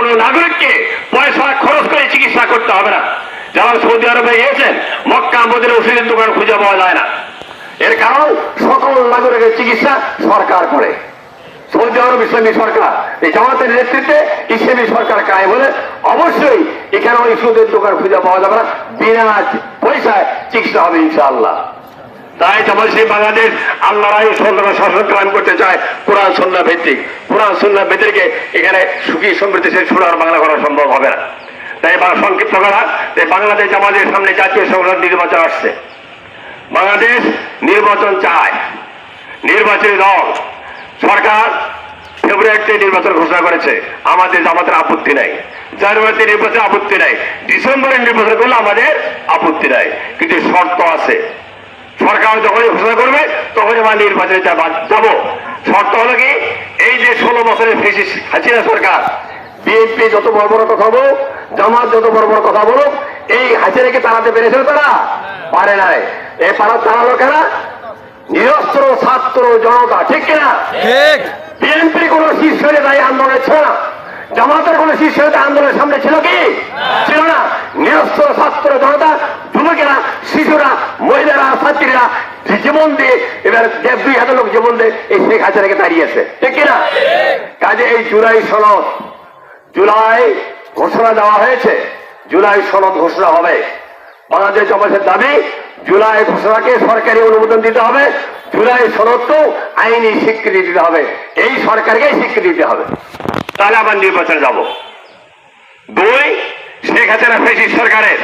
কোন নাগরিককে পয়সা খরচ করে চিকিৎসা করতে হবে না। যারা সৌদি আরবে গিয়েছেন মক্কা মদিনে ওষুধের দোকান খুঁজে পাওয়া যায় না। এর কারণ, সকল নাগরিকের চিকিৎসা সরকার করে। সৌদি আরব ইসলামী সরকার, এই জামাতের নেতৃত্বে ইসলামী সরকার কায়ে বলে অবশ্যই এখানে ওই সুদের দোকান খুঁজে পাওয়া যাবে না। বিনা পয়সায় চিকিৎসা হবে ইনশাআল্লাহ। তাই যেমন সেই বাংলাদেশ আল্লাহ সন্ধ্যা শাসন কায়েম করতে চায়। কোরআন সন্ধ্যা ভিত্তিক। কোরআন সন্ধ্যা ভিত্তিকে এখানে সুখী সমৃদ্ধিশীল সোনার বাংলা করা সম্ভব হবে না। তাই সংক্ষিপ্ত করা। তাই বাংলাদেশ আমাদের সামনে জাতীয় সংসদ নির্বাচন আসছে। বাংলাদেশ নির্বাচন চায়। নির্বাচনী দল। সরকার ফেব্রুয়ারিতে নির্বাচন ঘোষণা করেছে। আমাদের আমাদের আপত্তি নাই। জানুয়ারিতে নির্বাচন আপত্তি নাই। ডিসেম্বরে নির্বাচন করলে আমাদের আপত্তি নাই। কিন্তু শর্ত আছে। সরকার যখনই ঘোষণা করবে তখনই আমরা নির্বাচনে যাব। শর্ত হলো কি? এই যে ষোলো বছরের ফেসিস হাসিনা সরকার বিএনপি যত বড় বড় কথা বলুক জামাত যত বড় বড় কথা বলুক এই হাসিনাকে তাড়াতে পেরেছিল তারা? পারে নাই। এ পারা তাড়ালো কেনা? নিরস্ত্র ছাত্র জনতা ঠিক কিনা? ঠিক। বিএনপির কোন শীর্ষ নেতাই আন্দোলনে ছিল না। জামাতের কোন শীর্ষ আন্দোলনের সামনে ছিল কি? ছিল না। নিরস্ত্র ছাত্র জনতা যুবকেরা, শিশুরা, মহিলারা, ছাত্রীরা জীবন দিয়ে, এবার দেড় দুই হাজার লোক জীবন দিয়ে এই শেখ হাসিনাকে দাঁড়িয়েছে ঠিক কিনা? কাজে এই জুলাই সনদ, জুলাই ঘোষণা দেওয়া হয়েছে। জুলাই সনদ ঘোষণা হবে। বাংলাদেশ জমাতের দাবি, জুলাই ঘোষণাকে সরকারি অনুমোদন দিতে হবে। জুলাই সনদকে আইনি স্বীকৃতি দিতে হবে। এই সরকারকে স্বীকৃতি দিতে হবে। তাহলে আবার নির্বাচনে যাব। দুই শেখ হাসিনা ফেসিস সরকারের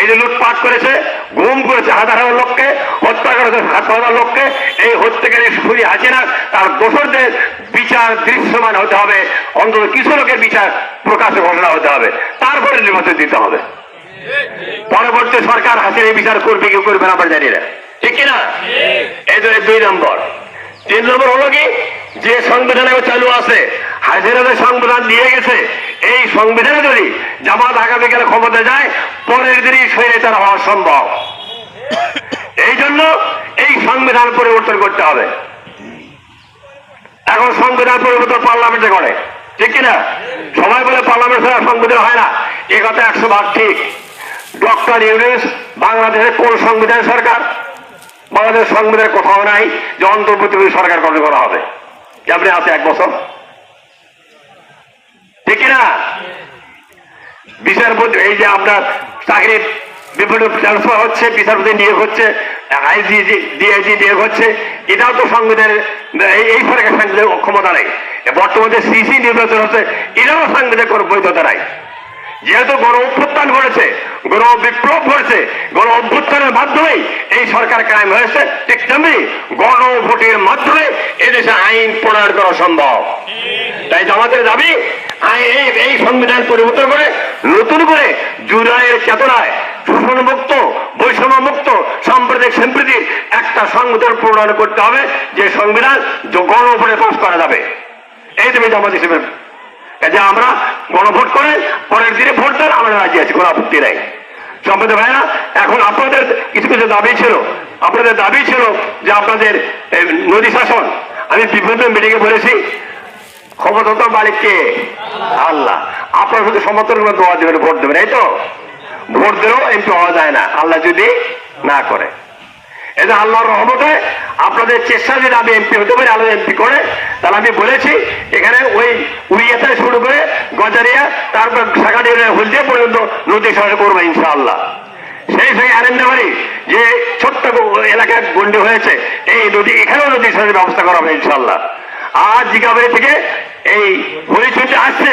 এই যে লুটপাট করেছে গুম করেছে হাজার হাজার লোককে হত্যা করেছে হাজার হাজার লোককে এই হত্যাকারী সুরি হাসিনা তার দোষরদের বিচার দৃশ্যমান হতে হবে অন্তত কিছু লোকের বিচার প্রকাশে ঘোষণা হতে হবে। তারপরে নির্বাচন দিতে হবে। পরবর্তী সরকার হাসিনা বিচার করবে কি করবে না আমরা জানি না। ঠিক কিনা? এই দুই নম্বর। তিন নম্বর হলো কি? যে সংবিধানে চালু আছে যে সংবিধান দিয়ে গেছে। এই সংবিধানে যদি জামাত আগামীকালে ক্ষমতা যায়, পরের দিনই সৈরে তারা হওয়া সম্ভব। এই জন্য এই সংবিধান পরিবর্তন করতে হবে। এখন সংবিধান পরিবর্তন পার্লামেন্টে করে। ঠিক কিনা? সবাই বলে পার্লামেন্ট ছাড়া সংবিধান হয় না। এ কথা একশো ভাগ ঠিক। ডক্টর ইউনুস, বাংলাদেশের কোন সংবিধান সরকার? বাংলাদেশ সংবিধানের কোথাও নাই যে অন্তর্বর্তী সরকার গঠন করা হবে। কেমনে আছে এক বছর? ঠিক কিনা? বিচারপতি এই যে আপনার চাকরির বিভিন্ন ট্রান্সফার হচ্ছে, বিচারপতি নিয়োগ হচ্ছে, আইজি ডিআইজি নিয়োগ হচ্ছে, এটাও তো সংবিধানের, এই- নেই। বর্তমানে সিসি নির্বাচন হচ্ছে, এটাও বৈধতা নাই। যেহেতু গণ অভ্যুত্থান করেছে গণ বিপ্লব করেছে গণ অভ্যুত্থানের মাধ্যমেই এই সরকার কায়েম হয়েছে, ঠিক তেমনি গণ ভোটের মাধ্যমে এদেশে আইন প্রণয়ন করা সম্ভব। জামাতের দাবি এই সংবিধান পরিবর্তন করে নতুন করে জুলাইয়ের চেতনায় শোষণ মুক্ত বৈষম্য মুক্ত সাম্প্রদায়িক সম্প্রীতির একটা সংবিধান প্রণয়ন করতে হবে, যে সংবিধান গণভোটে পাশ করা যাবে। এই তুমি জামাত হিসেবে যে আমরা গণভোট করে, পরের দিনে ভোট দেন, আমরা রাজি আছি, কোনো আপত্তি নাই। সম্পদ ভাইরা এখন আপনাদের কিছু কিছু দাবি ছিল। আপনাদের দাবি ছিল যে আপনাদের নদী শাসন, আমি বিভিন্ন মিটিংয়ে বলেছি ক্ষমতা তো মালিককে। আল্লাহ, আপনার শুধু সমর্থন করে দোয়া দেবেন, ভোট দেবেন, এই তো? ভোট দিলেও এমপি হওয়া যায় না। আল্লাহ যদি না করে। যে আল্লাহর রহমতে আপনাদের চেষ্টা যদি আমি এমপি হতে পারি, আল্লাহ এমপি করে, তাহলে আমি বলেছি, এখানে ওই উড়িয়া থেকে শুরু করে গজারিয়া, তারপর সাকাডিয়া হলদিয়া পর্যন্ত নদী শাসন করব ইনশাআল্লাহ। সেই সেই আনন্দবাড়ি যে ছোট্ট এলাকায় গন্ডি হয়েছে, এই নদী, এখানেও নদী শাসনের ব্যবস্থা করা হবে ইনশাআল্লাহ। আর জিগাবাড়ি থেকে এই হরিচন্ডী আসছে।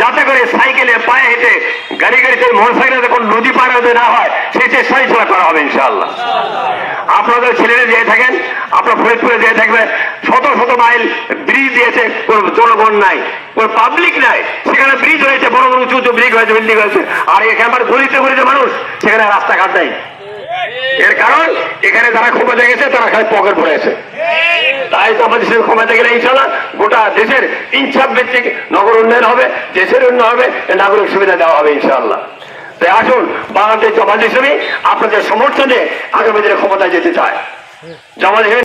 যাতে করে সাইকেলে পায়ে হেঁটে গাড়ি গাড়িতে মোটর সাইকেলে কোন নদী পার হতে না হয়, সেই চেষ্টাই চলা করা হবে ইনশাআল্লাহ। আপনাদের ছেলেরা যেয়ে থাকেন, আপনার ফরিদপুরে দিয়ে থাকবে শত শত মাইল ব্রিজ দিয়েছে, কোন জনগণ নাই, কোন পাবলিক নাই। সেখানে ব্রিজ হয়েছে বড় বড় উঁচু উঁচু ব্রিজ হয়েছে বিল্ডিং হয়েছে আর এখানে আবার গলিতে গলিতে মানুষ, সেখানে রাস্তাঘাট নেই। এর কারণ, এখানে যারা ক্ষমতা গেছে তারা খালি পকেট পড়েছে তাই আমাদের ক্ষমতা গেলে ইনশাল্লাহ গোটা দেশের ইনসাফ ভিত্তিক নগর উন্নয়ন হবে, দেশের উন্নয়ন হবে, নাগরিক সুবিধা দেওয়া হবে, ইনশাআল্লাহ। তাই আসুন, বাংলাদেশ জমাত হিসেবে আপনাদের সমর্থনে আগামী দিনে ক্ষমতায় যেতে চায়। জমা হিসেবে